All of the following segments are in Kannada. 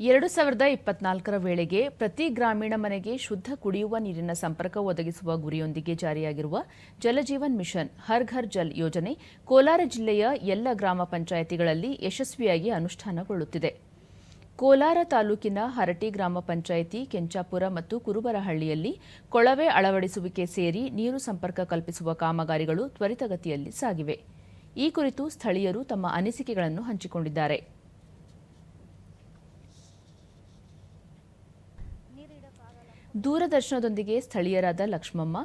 ಎರಡು ಸಾವಿರದ ಇಪ್ಪತ್ನಾಲ್ಕರ ವೇಳೆಗೆ ಪ್ರತಿ ಗ್ರಾಮೀಣ ಮನೆಗೆ ಶುದ್ಧ ಕುಡಿಯುವ ನೀರಿನ ಸಂಪರ್ಕ ಒದಗಿಸುವ ಗುರಿಯೊಂದಿಗೆ ಜಾರಿಯಾಗಿರುವ ಜಲಜೀವನ್ ಮಿಷನ್ ಹರ್ ಘರ್ ಜಲ್ ಯೋಜನೆ ಕೋಲಾರ ಜಿಲ್ಲೆಯ ಎಲ್ಲ ಗ್ರಾಮ ಪಂಚಾಯಿತಿಗಳಲ್ಲಿ ಯಶಸ್ವಿಯಾಗಿ ಅನುಷ್ಠಾನಗೊಳ್ಳುತ್ತಿದೆ. ಕೋಲಾರ ತಾಲೂಕಿನ ಹರಟಿ ಗ್ರಾಮ ಪಂಚಾಯಿತಿ ಕೆಂಚಾಪುರ ಮತ್ತು ಕುರುಬರಹಳ್ಳಿಯಲ್ಲಿ ಕೊಳವೆ ಅಳವಡಿಸುವಿಕೆ ಸೇರಿ ನೀರು ಸಂಪರ್ಕ ಕಲ್ಪಿಸುವ ಕಾಮಗಾರಿಗಳು ತ್ವರಿತಗತಿಯಲ್ಲಿ ಸಾಗಿವೆ. ಈ ಕುರಿತು ಸ್ಥಳೀಯರು ತಮ್ಮ ಅನಿಸಿಕೆಗಳನ್ನು ಹಂಚಿಕೊಂಡಿದ್ದಾರೆ. ದೂರದರ್ಶನದೊಂದಿಗೆ ಸ್ಥಳೀಯರಾದ ಲಕ್ಷ್ಮಮ್ಮ,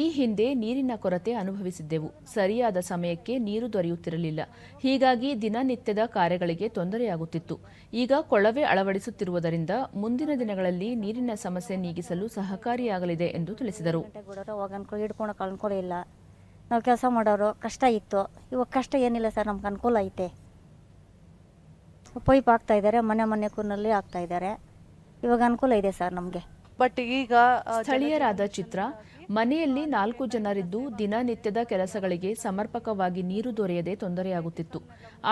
ಈ ಹಿಂದೆ ನೀರಿನ ಕೊರತೆ ಅನುಭವಿಸಿದ್ದೆವು. ಸರಿಯಾದ ಸಮಯಕ್ಕೆ ನೀರು ದೊರೆಯುತ್ತಿರಲಿಲ್ಲ. ಹೀಗಾಗಿ ದಿನನಿತ್ಯದ ಕಾರ್ಯಗಳಿಗೆ ತೊಂದರೆಯಾಗುತ್ತಿತ್ತು. ಈಗ ಕೊಳವೆ ಅಳವಡಿಸುತ್ತಿರುವುದರಿಂದ ಮುಂದಿನ ದಿನಗಳಲ್ಲಿ ನೀರಿನ ಸಮಸ್ಯೆ ನೀಗಿಸಲು ಸಹಕಾರಿಯಾಗಲಿದೆ ಎಂದು ತಿಳಿಸಿದರು. ನಾವು ಕೆಲಸ ಮಾಡೋರು ಕಷ್ಟ ಇತ್ತು. ಇವಾಗ ಕಷ್ಟ ಏನಿಲ್ಲ ಸರ್, ನಮ್ಗೆ ಅನುಕೂಲ ಐತೆ. ಪೈಪ್ ಹಾಕ್ತಾ ಇದ್ದಾರೆ ಮನೆ ಮನೆ ಕೂರ್ನಲ್ಲಿ ಹಾಕ್ತಾ ಇದ್ದಾರೆ ಇವಾಗ ಅನುಕೂಲ ಇದೆ ಸರ್ ನಮಗೆ. ಬಟ್ ಈಗ ಸ್ಥಳೀಯರಾದ ಚಿತ್ರ ಮನೆಯಲ್ಲಿ ನಾಲ್ಕು ಜನರಿದ್ದು ದಿನನಿತ್ಯದ ಕೆಲಸಗಳಿಗೆ ಸಮರ್ಪಕವಾಗಿ ನೀರು ದೊರೆಯದೆ ತೊಂದರೆಯಾಗುತ್ತಿತ್ತು.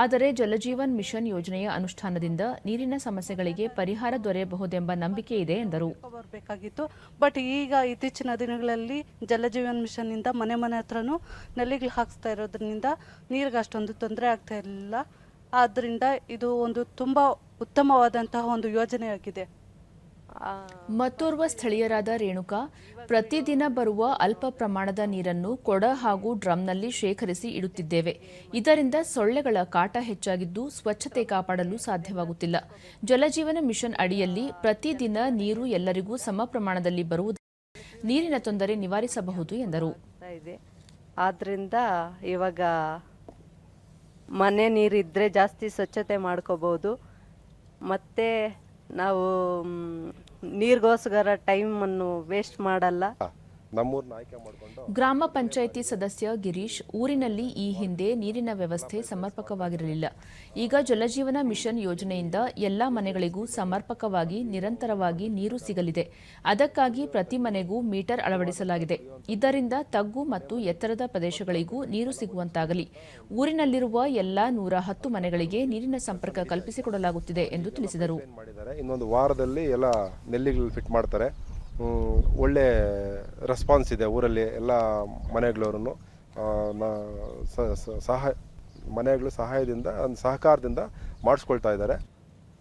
ಆದರೆ ಜಲಜೀವನ್ ಮಿಷನ್ ಯೋಜನೆಯ ಅನುಷ್ಠಾನದಿಂದ ನೀರಿನ ಸಮಸ್ಯೆಗಳಿಗೆ ಪರಿಹಾರ ದೊರೆಯಬಹುದೆಂಬ ನಂಬಿಕೆ ಇದೆ ಎಂದರು. ಬರಬೇಕಾಗಿತ್ತು ಬಟ್ ಈಗ ಇತ್ತೀಚಿನ ದಿನಗಳಲ್ಲಿ ಜಲಜೀವನ್ ಮಿಷನ್ ಇಂದ ಮನೆ ಮನೆ ಹತ್ರನೂ ನಲ್ಲಿಗಳು ಹಾಕ್ಸ್ತಾ ಇರೋದ್ರಿಂದ ನೀರಿಗೆ ಅಷ್ಟೊಂದು ತೊಂದರೆ ಆಗ್ತಾ ಇರಲಿಲ್ಲ ಆದ್ದರಿಂದ ಇದು ಒಂದು ತುಂಬಾ ಉತ್ತಮವಾದಂತಹ ಒಂದು ಯೋಜನೆಯಾಗಿದೆ. ಮತ್ತೋರ್ವ ಸ್ಥಳೀಯರಾದ ರೇಣುಕಾ, ಪ್ರತಿದಿನ ಬರುವ ಅಲ್ಪ ಪ್ರಮಾಣದ ನೀರನ್ನು ಕೊಡ ಹಾಗೂ ಡ್ರಮ್ನಲ್ಲಿ ಶೇಖರಿಸಿ ಇಡುತ್ತಿದ್ದೇವೆ. ಇದರಿಂದ ಸೊಳ್ಳೆಗಳ ಕಾಟ ಹೆಚ್ಚಾಗಿದ್ದು ಸ್ವಚ್ಛತೆ ಕಾಪಾಡಲು ಸಾಧ್ಯವಾಗುತ್ತಿಲ್ಲ. ಜಲಜೀವನ ಮಿಷನ್ ಅಡಿಯಲ್ಲಿ ಪ್ರತಿದಿನ ನೀರು ಎಲ್ಲರಿಗೂ ಸಮ ಪ್ರಮಾಣದಲ್ಲಿ ಬರುವುದು ನೀರಿನ ತೊಂದರೆ ನಿವಾರಿಸಬಹುದು ಎಂದರು. ಆದ್ದರಿಂದ ಇವಾಗ ಮನೆ ನೀರಿದ್ದರೆ ಜಾಸ್ತಿ ಸ್ವಚ್ಛತೆ ಮಾಡ್ಕೋಬಹುದು. ಮತ್ತು ನಾವು ನೀರಿಗೋಸ್ಕರ ಟೈಮನ್ನು ವೇಸ್ಟ್ ಮಾಡಲ್ಲ. ನಮ್ಮೂರನ್ನ ಆಯ್ಕೆ ಮಾಡಿಕೊಂಡು ಗ್ರಾಮ ಪಂಚಾಯಿತಿ ಸದಸ್ಯ ಗಿರೀಶ್ ಊರಿನಲ್ಲಿ ಈ ಹಿಂದೆ ನೀರಿನ ವ್ಯವಸ್ಥೆ ಸಮರ್ಪಕವಾಗಿರಲಿಲ್ಲ. ಈಗ ಜಲಜೀವನ ಮಿಷನ್ ಯೋಜನೆಯಿಂದ ಎಲ್ಲಾ ಮನೆಗಳಿಗೂ ಸಮರ್ಪಕವಾಗಿ ನಿರಂತರವಾಗಿ ನೀರು ಸಿಗಲಿದೆ. ಅದಕ್ಕಾಗಿ ಪ್ರತಿ ಮನೆಗೂ ಮೀಟರ್ ಅಳವಡಿಸಲಾಗಿದೆ. ಇದರಿಂದ ತಗ್ಗು ಮತ್ತು ಎತ್ತರದ ಪ್ರದೇಶಗಳಿಗೂ ನೀರು ಸಿಗುವಂತಾಗಲಿ. ಊರಿನಲ್ಲಿರುವ ಎಲ್ಲಾ ನೂರ ಹತ್ತು ಮನೆಗಳಿಗೆ ನೀರಿನ ಸಂಪರ್ಕ ಕಲ್ಪಿಸಿಕೊಡಲಾಗುತ್ತಿದೆ ಎಂದು ತಿಳಿಸಿದರು. ಮಾಡಿದ್ದಾರೆ? ಇನ್ನೊಂದು ವಾರದಲ್ಲಿ ಎಲ್ಲ ನೆಲ್ಲಿಗಳು ಫಿಟ್ ಮಾಡ್ತಾರೆ. ಒಳ್ಳೆ ರೆಸ್ಪಾನ್ಸ್ ಇದೆ ಊರಲ್ಲಿ ಎಲ್ಲ ಮನೆಗಳವ್ರೂ ಸಹಾಯ ಮನೆಗಳು ಸಹಾಯದಿಂದ ಸಹಕಾರದಿಂದ ಮಾಡಿಸ್ಕೊಳ್ತಾ ಇದ್ದಾರೆ.